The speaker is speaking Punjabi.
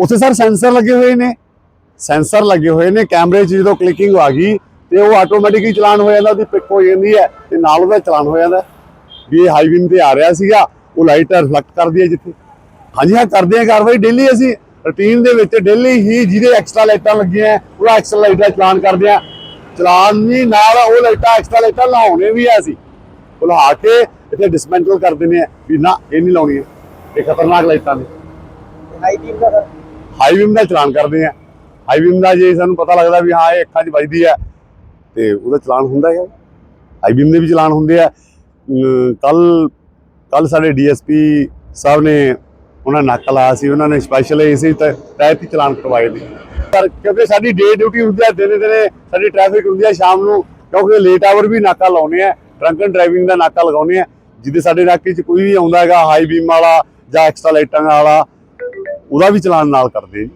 ਉੱਥੇ ਸਰ ਸੈਂਸਰ ਲੱਗੇ ਹੋਏ ਨੇ। ਸੈਂਸਰ ਲੱਗੇ ਹੋਏ ਨੇ ਕੈਮਰੇ 'ਚ ਜਦੋਂ ਕਲਿੱਕਿੰਗ ਆ ਗਈ, ਤੇ ਉਹ ਆਟੋਮੈਟਿਕਲੀ ਚਲਾਨ ਹੋ ਜਾਂਦਾ, ਉਹਦੀ ਪਿਕ ਹੋ ਜਾਂਦੀ ਹੈ, ਤੇ ਨਾਲ ਉਹਦਾ ਚਲਾਨ ਹੋ ਜਾਂਦਾ। ਵੀ ਇਹ ਹਾਈ ਤੇ ਆ ਰਿਹਾ ਸੀਗਾ, ਉਹ ਲਾਈਟ ਰਿਫਲੈਕਟ ਕਰਦੀ ਹੈ ਜਿੱਥੇ। ਹਾਂਜੀ, ਹਾਂ, ਕਰਦੇ ਆ ਕਾਰਵਾਈ ਡੇਲੀ ਅਸੀਂ। ਰੁਟੀਨ ਦੇ ਵਿੱਚ ਡੇਲੀ ਹੀ ਜਿਹਦੇ ਐਕਸਟਰਾ ਲਾਈਟਾਂ ਲੱਗੀਆਂ ਉਹਦਾ ਐਕਸਟਰਾ ਲਾਈਟਾਂ ਚਲਾਨ ਕਰਦੇ ਆ ਚਲਾਨ ਵੀ ਨਾਲ ਉਹ ਲਾਈਟਾਂ ਐਕਸਟਰਾ ਲਾਈਟਾਂ ਲਾਉਣੇ ਵੀ ਆ ਅਸੀਂ। ਉਹ ਲਾ ਕੇ ਇੱਥੇ ਡਿਸਮੈਂਟਲ ਕਰ ਦਿੰਦੇ ਆ ਵੀ ਨਾ, ਇਹ ਨਹੀਂ ਲਾਉਣੀ ਇਹ ਖਤਰਨਾਕ ਲਾਈਟਾਂ ਨੇ। ਹਾਈ ਬੀਮ ਦਾ ਹਾਈ ਬੀਮ ਦਾ ਚਲਾਨ ਕਰਦੇ ਆ। ਹਾਈ ਬੀਮ ਦਾ ਜੇ ਸਾਨੂੰ ਪਤਾ ਲੱਗਦਾ ਵੀ ਹਾਂ, ਇਹ ਅੱਖਾਂ 'ਚ ਵੱਜਦੀ ਆ, ਤੇ ਉਹਦਾ ਚਲਾਨ ਹੁੰਦਾ ਹੈ ਹਾਈ ਬੀਮ ਦੇ ਵੀ ਚਲਾਨ ਹੁੰਦੇ ਆ। ਕੱਲ ਕੱਲ ਸਾਡੇ ਡੀਐਸਪੀ ਸਾਹਿਬ ਨੇ ਉਹਨਾਂ ਨਾਕਾ ਲਾਇਆ ਸੀ। ਉਹਨਾਂ ਨੇ ਸਪੈਸ਼ਲ ਇਸੇ ਤਹਿਤ ਹੀ ਚਲਾਨ ਕਰਵਾਏ ਨੇ ਪਰ ਕਿਉਂਕਿ ਸਾਡੀ ਡੇ ਡਿਊਟੀ ਹੁੰਦੀ ਹੈ ਦਿਨੇ ਦਿਨੇ ਸਾਡੀ ਟ੍ਰੈਫਿਕ ਹੁੰਦੀ ਹੈ ਸ਼ਾਮ ਨੂੰ ਕਿਉਂਕਿ ਲੇਟ ਆਵਰ ਵੀ ਨਾਕਾ ਲਾਉਨੇ ਆ ਡਰੰਕ ਐਂਡ ਡਰਾਈਵਿੰਗ ਦਾ ਨਾਕਾ ਲਗਾਉਨੇ ਆ। ਜਿਹਦੇ ਸਾਡੇ ਨਾਕੇ 'ਚ ਕੋਈ ਵੀ ਆਉਂਦਾ ਹੈਗਾ ਹਾਈ ਬੀਮ ਵਾਲਾ ਜਾਂ ਐਕਸਟਰਾ ਲਾਈਟਾਂ ਵਾਲਾ ਉਹਦਾ ਵੀ ਚਲਾਨ ਨਾਲ ਕਰਦੇ ਜੀ।